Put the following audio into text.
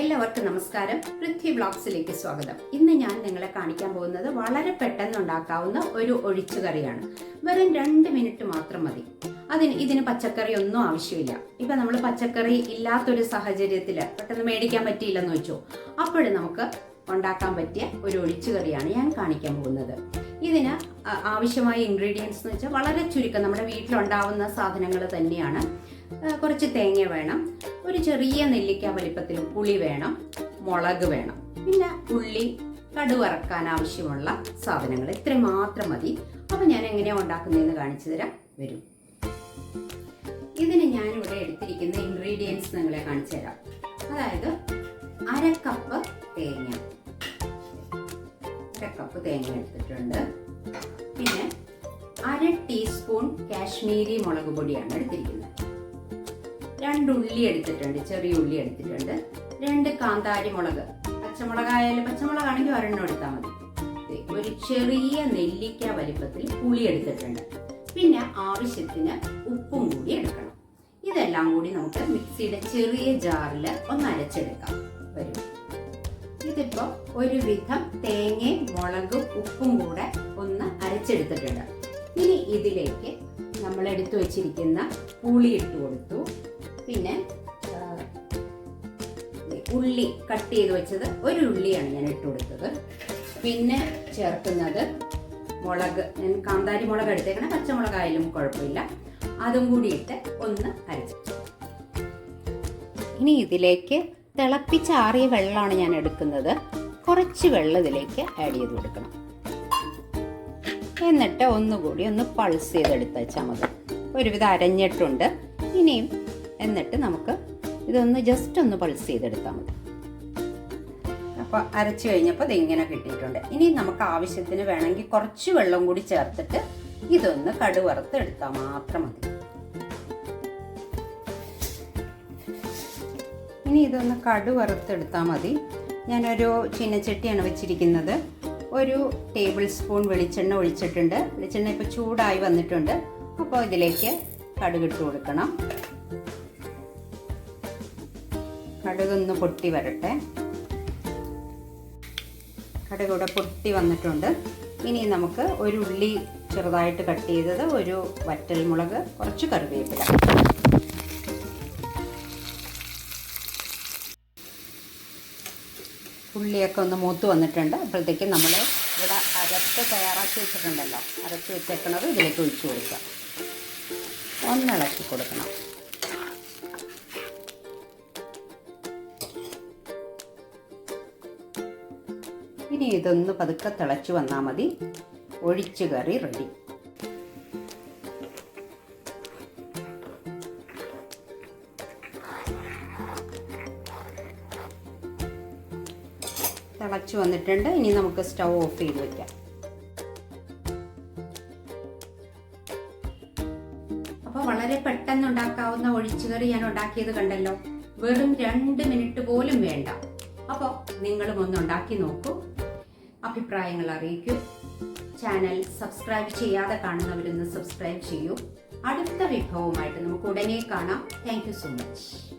എല്ലാവർക്കും നമസ്കാരം. പൃഥ്വി വ്ളോഗ്സിലേക്ക് സ്വാഗതം. ഇന്ന് ഞാൻ നിങ്ങളെ കാണിക്കാൻ പോകുന്നത് വളരെ പെട്ടെന്ന് ഉണ്ടാക്കാവുന്ന ഒരു ഒഴിച്ചുകറിയാണ് വെറും രണ്ട് മിനിറ്റ് മാത്രം മതി. അതിന് ഇതിന് പച്ചക്കറി ഒന്നും ആവശ്യമില്ല. ഇപ്പൊ നമ്മൾ പച്ചക്കറി ഇല്ലാത്തൊരു സാഹചര്യത്തിൽ പെട്ടെന്ന് മേടിക്കാൻ പറ്റിയില്ലെന്ന് വെച്ചോ. അപ്പോഴും നമുക്ക് ഉണ്ടാക്കാൻ പറ്റിയ ഒരു ഒഴിച്ചുകറിയാണ് ഞാൻ കാണിക്കാൻ പോകുന്നത്. ഇതിന് ആവശ്യമായ ഇൻഗ്രീഡിയൻസ് എന്ന് വെച്ചാൽ വളരെ ചുരുക്കം. നമ്മുടെ വീട്ടിലുണ്ടാവുന്ന സാധനങ്ങൾ തന്നെയാണ്. കുറച്ച് തേങ്ങ വേണം. ഒരു ചെറിയ നെല്ലിക്ക വലിപ്പത്തിൽ പുളി വേണം. മുളക് വേണം. പിന്നെ ഉള്ളി കടുവറക്കാൻ ആവശ്യമുള്ള സാധനങ്ങൾ. ഇത്രയും മാത്രം മതി. അപ്പോൾ ഞാൻ എങ്ങനെയാണ് ഉണ്ടാക്കുന്നതെന്ന് കാണിച്ചു തരാം. വരും. ഇതിന് ഇവിടെ എടുത്തിരിക്കുന്ന ഇൻഗ്രീഡിയൻസ് നിങ്ങളെ കാണിച്ചു തരാം. അതായത് അര കപ്പ് തേങ്ങ. അര കപ്പ് തേങ്ങ എടുത്തിട്ടുണ്ട്. പിന്നെ അര ടീസ്പൂൺ കാശ്മീരി മുളക് പൊടിയാണ് എടുത്തിരിക്കുന്നത്. രണ്ട് ഉള്ളി എടുത്തിട്ടുണ്ട് ചെറിയ ഉള്ളി എടുത്തിട്ടുണ്ട്. രണ്ട് കാന്താരി മുളക്. പച്ചമുളകായാലും പച്ചമുളകാണെങ്കിൽ ഒരെണ്ണം എടുത്താൽ മതി. ഒരു ചെറിയ നെല്ലിക്ക വലിപ്പത്തിൽ പുളി എടുത്തിട്ടുണ്ട്. പിന്നെ ആവശ്യത്തിന് ഉപ്പും കൂടി എടുക്കണം. ഇതെല്ലാം കൂടി നമുക്ക് മിക്സിയുടെ ചെറിയ ജാറിൽ ഒന്ന് അരച്ചെടുക്കാം. വരും. ഇതിപ്പോൾ ഒരുവിധം തേങ്ങയും മുളകും ഉപ്പും കൂടെ ഒന്ന് അരച്ചെടുത്തിട്ടുണ്ട്. ഇനി ഇതിലേക്ക് നമ്മൾ എടുത്തു വെച്ചിരിക്കുന്ന പുളി ഇട്ട് കൊടുത്തു. പിന്നെ ഉള്ളി കട്ട് ചെയ്ത് വെച്ചത് ഒരു ഉള്ളിയാണ് ഞാൻ ഇട്ട് കൊടുത്തത്. പിന്നെ ചേർക്കുന്നത് മുളക്. ഞാൻ കാന്താരി മുളക് എടുത്തേക്കണേ പച്ചമുളകായാലും കുഴപ്പമില്ല. അതും കൂടി ഇട്ട് ഒന്ന് അരച്ചു. ഇനി ഇതിലേക്ക് തിളപ്പിച്ചാറിയ വെള്ളമാണ് ഞാൻ എടുക്കുന്നത്. കുറച്ച് വെള്ളം ഇതിലേക്ക് ആഡ് ചെയ്ത് കൊടുക്കണം. എന്നിട്ട് ഒന്നുകൂടി ഒന്ന് പൾസ് ചെയ്തെടുത്ത് വെച്ചാൽ മതി. ഒരുവിധം അരഞ്ഞിട്ടുണ്ട്. ഇനിയും എന്നിട്ട് നമുക്ക് ഇതൊന്ന് ജസ്റ്റ് ഒന്ന് പൾസ് ചെയ്തെടുത്താൽ മതി. അപ്പോൾ അരച്ചു കഴിഞ്ഞപ്പോൾ ഇതിങ്ങനെ കിട്ടിയിട്ടുണ്ട്. ഇനി നമുക്ക് ആവശ്യത്തിന് വേണമെങ്കിൽ കുറച്ച് വെള്ളം കൂടി ചേർത്തിട്ട് ഇതൊന്ന് കടുവറുത്ത് എടുത്താൽ മാത്രം മതി. ഇനി ഇതൊന്ന് കടുവറുത്തെടുത്താൽ മതി. ഞാനൊരു ചീനച്ചട്ടിയാണ് വെച്ചിരിക്കുന്നത്. ഒരു ടേബിൾ സ്പൂൺ വെളിച്ചെണ്ണ ഒഴിച്ചിട്ടുണ്ട്. വെളിച്ചെണ്ണ ഇപ്പോൾ ചൂടായി വന്നിട്ടുണ്ട്. അപ്പോൾ ഇതിലേക്ക് കടുകിട്ട് കൊടുക്കണം. കടുകൊന്ന് പൊട്ടി വരട്ടെ. കടുക് ഇവിടെ പൊട്ടി വന്നിട്ടുണ്ട്. ഇനി നമുക്ക് ഒരു ഉള്ളി ചെറുതായിട്ട് കട്ട് ചെയ്തത് ഒരു വറ്റൽ മുളക് കുറച്ച് കറിവേപ്പില. ഉള്ളിയൊക്കെ ഒന്ന് മൂത്ത് വന്നിട്ടുണ്ട്. അപ്പോഴത്തേക്ക് നമ്മൾ ഇവിടെ അരച്ച് തയ്യാറാക്കി വെച്ചിട്ടുണ്ടല്ലോ. അരച്ച് വെച്ചേക്കണത് ഇതിലേക്ക് ഒഴിച്ചു കൊടുക്കുക ഒന്നിളക്കി കൊടുക്കണം. ഇനി ഇതൊന്ന് പതുക്കെ തിളച്ച് വന്നാൽ മതി. ഒഴിച്ചു കറി റെഡി തിളച്ച് വന്നിട്ടുണ്ട്. ഇനി നമുക്ക് സ്റ്റൗ ഓഫ് ചെയ്ത് വെക്കാം. അപ്പോൾ വളരെ പെട്ടെന്ന് ഉണ്ടാക്കാവുന്ന ഒഴിച്ചുകറി ഞാൻ ഉണ്ടാക്കിയത് കണ്ടല്ലോ. വെറും രണ്ട് മിനിറ്റ് പോലും വേണ്ട. അപ്പോൾ നിങ്ങളും ഒന്ന് ഉണ്ടാക്കി നോക്കൂ. അഭിപ്രായങ്ങൾ അറിയിക്കൂ. ചാനൽ സബ്സ്ക്രൈബ് ചെയ്യാതെ കാണുന്നവരൊന്ന് സബ്സ്ക്രൈബ് ചെയ്യൂ. അടുത്ത വിഭവമായിട്ട് നമുക്ക് ഉടനെ കാണാം. Thank so much